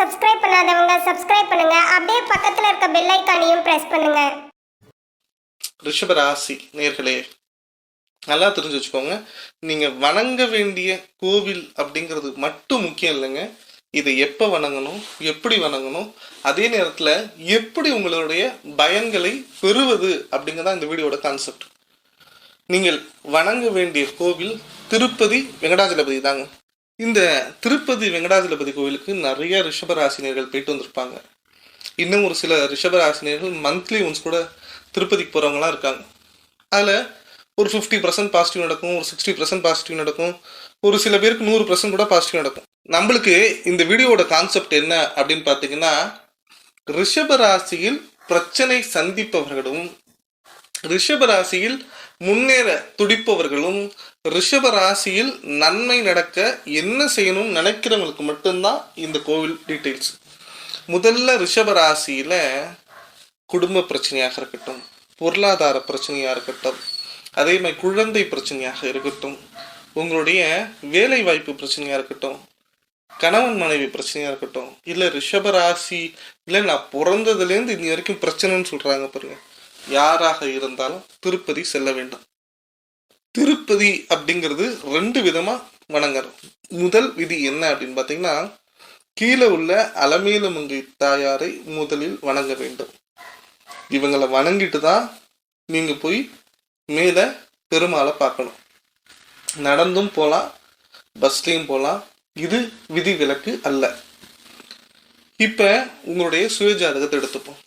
Subscribe பண்ணுங்க. அப்படியே பக்கத்துல இருக்க பெல் ஐக்கானையும் பிரஸ் பண்ணுங்க. ரிஷப ராசி நேர்களே நல்லா தெரிஞ்சு வச்சுக்கோங்க. நீங்க வணங்க வேண்டிய கோவில் அப்படிங்கிறது மட்டும் முக்கியம் இல்லைங்க. இதை எப்போ வணங்கணும் எப்படி வணங்கணும் அதே நேரத்தில் எப்படி உங்களுடைய பயன்களை பெறுவது அப்படிங்கிறதா இந்த வீடியோட கான்செப்ட் நீங்கள் வணங்க வேண்டிய கோவில் திருப்பதி வெங்கடாஜலபதி தாங்க. இந்த திருப்பதி வெங்கடாஜலபதி கோவிலுக்கு நிறைய ரிஷபராசினியர்கள் போயிட்டு வந்திருப்பாங்க. இன்னும் ஒரு சில ரிஷபராசினியர்கள் மந்த்லி ஒன்ஸ் கூட திருப்பதிக்கு போகிறவங்களாம் இருக்காங்க. அதில் ஒரு ஃபிஃப்டி பர்சன்ட் பாசிட்டிவ் நடக்கும் ஒரு சிக்ஸ்டி பர்சன்ட் பாசிட்டிவ் நடக்கும் ஒரு சில பேருக்கு நூறு பர்சன்ட் கூட பாசிட்டிவ் நடக்கும். நம்மளுக்கு இந்த வீடியோவோட கான்செப்ட் என்ன அப்படின்னு பார்த்தீங்கன்னா ரிஷபராசியில் பிரச்சனை சந்திப்பவர்களும் ரிஷபராசியில் முன்னேற துடிப்பவர்களும் ரிஷபராசியில் நன்மை நடக்க என்ன செய்யணும்னு நினைக்கிறவங்களுக்கு மட்டும்தான் இந்த கோவில் டீட்டெயில்ஸ் முதல்ல ரிஷபராசியில் குடும்ப பிரச்சனையாக இருக்கட்டும் பொருளாதார பிரச்சனையாக இருக்கட்டும் அதே மாதிரி குழந்தை பிரச்சனையாக இருக்கட்டும் உங்களுடைய வேலை வாய்ப்பு பிரச்சனையாக இருக்கட்டும் கணவன் மனைவி பிரச்சனையாக இருக்கட்டும் இல்லை ரிஷபராசி இல்லை நான் பிறந்ததுலேருந்து இன்னி வரைக்கும் பிரச்சனைன்னு சொல்கிறாங்க பாருங்கள் யாராக இருந்தாலும் திருப்பதி செல்ல வேண்டும். திருப்பதி அப்படிங்கிறது ரெண்டு விதமாக வணங்கணும் முதல் விதி என்ன அப்படின்னு பார்த்தீங்கன்னா கீழே உள்ள அலமேலமங்கை தாயாரை முதலில் வணங்க வேண்டும். இவங்களை வணங்கிட்டு தான் நீங்கள் போய் மேலே பெருமாளை பார்க்கணும். நடந்தும் போகலாம் பஸ்லேயும் போகலாம் இது விதி விலக்கு அல்ல. இப்போ உங்களுடைய சுயஜாதகத்தை எடுத்துப்போம்.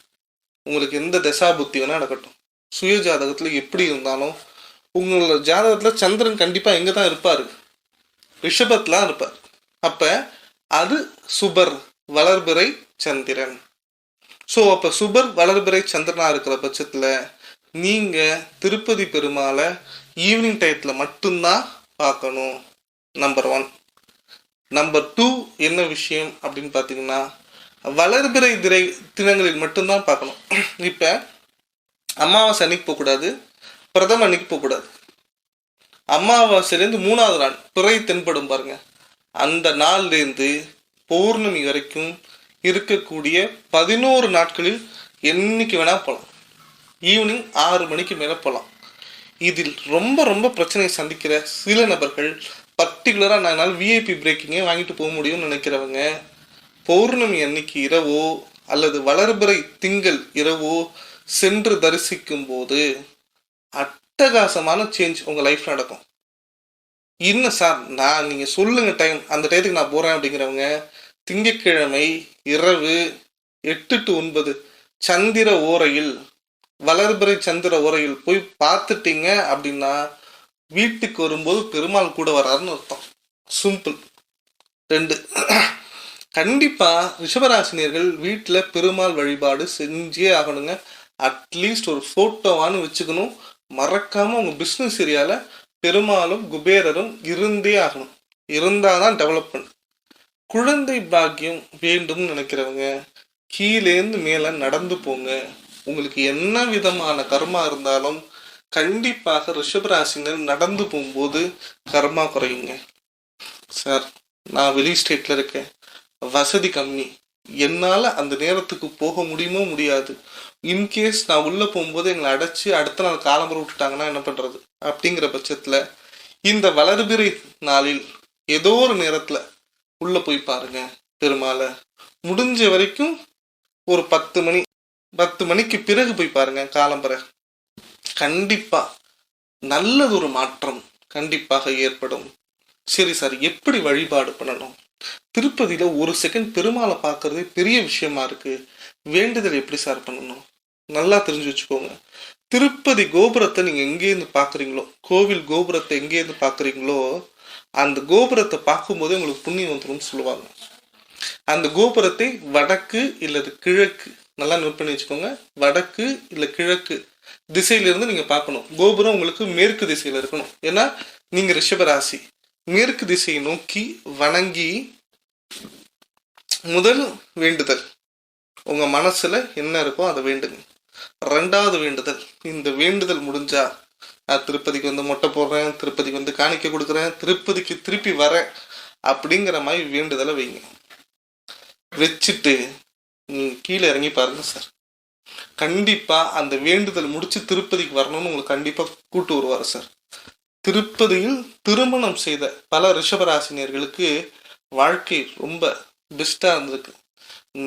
உங்களுக்கு எந்த தசா புத்தி வேணால் நடக்கட்டும். சுயஜாதகத்தில் எப்படி இருந்தாலும் உங்களோட ஜாதகத்தில் சந்திரன் கண்டிப்பாக எங்கே தான் இருப்பார்? ரிஷபத்தில் இருப்பார். அப்போ அது சுபர் வளர்பிறை சந்திரன். ஸோ அப்போ சுபர் வளர்பிறை சந்திரனா இருக்கிற பட்சத்தில் நீங்கள் திருப்பதி பெருமாளை ஈவினிங் டயத்தில் மட்டும்தான் பார்க்கணும் நம்பர் ஒன் நம்பர் டூ என்ன விஷயம் அப்படின்னு பார்த்தீங்கன்னா வளர்பிறை திரை தினங்களில் மட்டும்தான் பார்க்கணும். இப்போ அமாவாசை அன்னைக்கு போகக்கூடாது பிரதம அன்னைக்கு போகக்கூடாது. அமாவாசையிலேருந்து மூணாவது நாள் பிறை தென்படும் பாருங்க. அந்த நாள்லேருந்து பௌர்ணமி வரைக்கும் இருக்கக்கூடிய பதினோரு நாட்களில் என்னைக்கு வேணால் போகலாம் ஈவினிங் ஆறு மணிக்கு மேலே போகலாம் இதில் ரொம்ப ரொம்ப பிரச்சனையை சந்திக்கிற சில நபர்கள் பர்டிகுலராக நான் என்னால் விஐபி பிரேக்கிங்கே வாங்கிட்டு போக முடியும்னு நினைக்கிறவங்க பௌர்ணமி அன்னைக்கு இரவோ அல்லது வளர்பிறை திங்கள் இரவோ சென்று தரிசிக்கும் போது அட்டகாசமான சேஞ்ச் உங்கள் லைஃப் நடக்கும். இன்னும் சார் நான் நீங்கள் சொல்லுங்கள் டைம் அந்த டயத்துக்கு நான் போகிறேன் அப்படிங்கிறவங்க திங்கட்கிழமை இரவு எட்டு டு ஒன்பது சந்திர ஓரையில் வளர்பிறை சந்திர ஓரையில் போய் பார்த்துட்டீங்க அப்படின்னா வீட்டுக்கு வரும்போது பெருமாள் கூட வராருன்னு அர்த்தம். சிம்பிள் ரெண்டு. கண்டிப்பாக ரிஷபராசினியர்கள் வீட்டில் பெருமாள் வழிபாடு செஞ்சே ஆகணுங்க. அட்லீஸ்ட் ஒரு ஃபோட்டோவான்னு வச்சுக்கணும். மறக்காமல் உங்கள் பிஸ்னஸ் ஏரியாவில் பெருமாளும் குபேரரும் இருந்தே ஆகணும். இருந்தால் தான் டெவலப்மெண்ட் குழந்தை பாக்கியம் வேண்டும்னு நினைக்கிறவங்க கீழேந்து மேலே நடந்து போங்க. உங்களுக்கு என்ன விதமான கர்மா இருந்தாலும் கண்டிப்பாக ரிஷபராசினர் நடந்து போகும்போது கர்மா குறையுங்க. சார் நான் வெளி ஸ்டேட்டில் இருக்கேன். வசதி கம்மி. என்னால் அந்த நேரத்துக்கு போக முடியுமோ முடியாது. இன்கேஸ் நான் உள்ளே போகும்போது எங்களை அடைச்சி அடுத்த நாள் காலம்புற விட்டுட்டாங்கன்னா என்ன பண்ணுறது அப்படிங்கிற பட்சத்தில் இந்த வளர்பிறை நாளில் ஏதோ ஒரு நேரத்தில் உள்ளே போய் பாருங்க பெருமாளை. முடிஞ்ச வரைக்கும் ஒரு பத்து மணி பத்து மணிக்கு பிறகு போய் பாருங்க காலம்பரை. கண்டிப்பாக நல்லது ஒரு மாற்றம் கண்டிப்பாக ஏற்படும். சரி சார் எப்படி வழிபாடு பண்ணணும்? திருப்பதியில ஒரு செகண்ட் பெருமாளை பார்க்கறதே பெரிய விஷயமா இருக்கு. வேண்டுதல் எப்படி சார் பண்ணணும்? நல்லா தெரிஞ்சு வச்சுக்கோங்க. திருப்பதி கோபுரத்தை நீங்க எங்கேருந்து பார்க்குறீங்களோ கோவில் கோபுரத்தை எங்கேருந்து பாக்குறீங்களோ அந்த கோபுரத்தை பார்க்கும்போதே உங்களுக்கு புண்ணியம் வந்துரும்னு சொல்லுவாங்க. அந்த கோபுரத்தை வடக்கு இல்லது கிழக்கு நல்லா நோட் பண்ணி வச்சுக்கோங்க. வடக்கு இல்லை கிழக்கு திசையிலிருந்து நீங்க பார்க்கணும். கோபுரம் உங்களுக்கு மேற்கு திசையில இருக்கணும். ஏன்னா நீங்க ரிஷபராசி. மேற்கு திசையை நோக்கி வணங்கி முதல் வேண்டுதல் உங்க மனசுல என்ன இருக்கோ அதை வேண்டுங்க. ரெண்டாவது வேண்டுதல் இந்த வேண்டுதல் முடிஞ்சா நான் திருப்பதிக்கு வந்து மொட்டை போடுறேன் திருப்பதிக்கு வந்து காணிக்க கொடுக்குறேன் திருப்பதிக்கு திருப்பி வரேன் அப்படிங்கிற மாதிரி வேண்டுதலை வைங்க. வச்சுட்டு நீங்கள் கீழே இறங்கி பாருங்க சார். கண்டிப்பாக அந்த வேண்டுதல் முடிச்சு திருப்பதிக்கு வரணும்னு உங்களுக்கு கண்டிப்பாக கூட்டு வருவார் சார். திருப்பதியில் திருமணம் செய்த பல ரிஷபராசினியர்களுக்கு வாழ்க்கை ரொம்ப பெஸ்ட்டாக இருந்திருக்கு.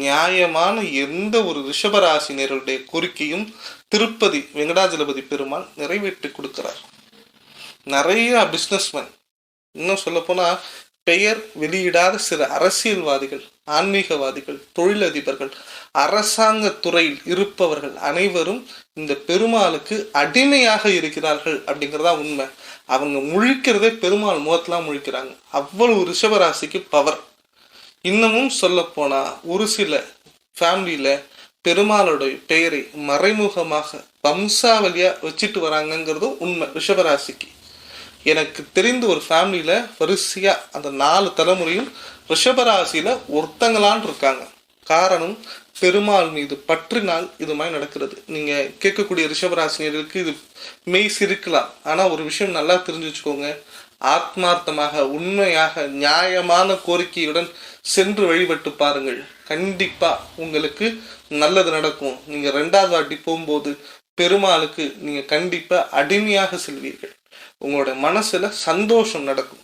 நியாயமான எந்த ஒரு ரிஷபராசினியர்களுடைய கோரிக்கையும் திருப்பதி வெங்கடாஜலபதி பெருமாள் நிறைவேற்றி கொடுக்கிறார். நிறைய பிஸ்னஸ்மேன் இன்னும் சொல்லப்போனால் பெயர் வெளியிடாத சில அரசியல்வாதிகள் ஆன்மீகவாதிகள் தொழிலதிபர்கள் அரசாங்க துறையில் இருப்பவர்கள் அனைவரும் இந்த பெருமாளுக்கு அடிமையாக இருக்கிறார்கள் அப்படிங்கிறதா உண்மை. அவங்க முழிக்கிறதே பெருமாள் முகத்தெலாம் முழிக்கிறாங்க. அவ்வளவு ரிஷபராசிக்கு பவர் இன்னமும் சொல்லப்போனா ஒரு சில ஃபேமிலியில் பெருமாளுடைய பெயரை மறைமுகமாக வம்சாவளியாக வச்சுட்டு வராங்கங்கிறதும் உண்மை ரிஷபராசிக்கு. எனக்கு தெரிந்த ஒரு ஃபேமிலியில் வரிசையாக அந்த நாலு தலைமுறையும் ரிஷபராசியில் ஒருத்தங்களான் இருக்காங்க. காரணம் பெருமாள் மீது பற்றினால் இது மாதிரி நடக்கிறது. நீங்க கேட்கக்கூடிய ரிஷபராசினியர்களுக்கு இது மெய் சிரிக்கலாம். ஆனா ஒரு விஷயம் நல்லா தெரிஞ்சு வச்சுக்கோங்க. ஆத்மார்த்தமாக உண்மையாக நியாயமான கோரிக்கையுடன் சென்று வழிபட்டு பாருங்கள். கண்டிப்பா உங்களுக்கு நல்லது நடக்கும். நீங்க ரெண்டாவது வாட்டி போகும்போது பெருமாளுக்கு நீங்க கண்டிப்பா அடிமையாக செல்வீர்கள். உங்களோட மனசுல சந்தோஷம் நடக்கும்.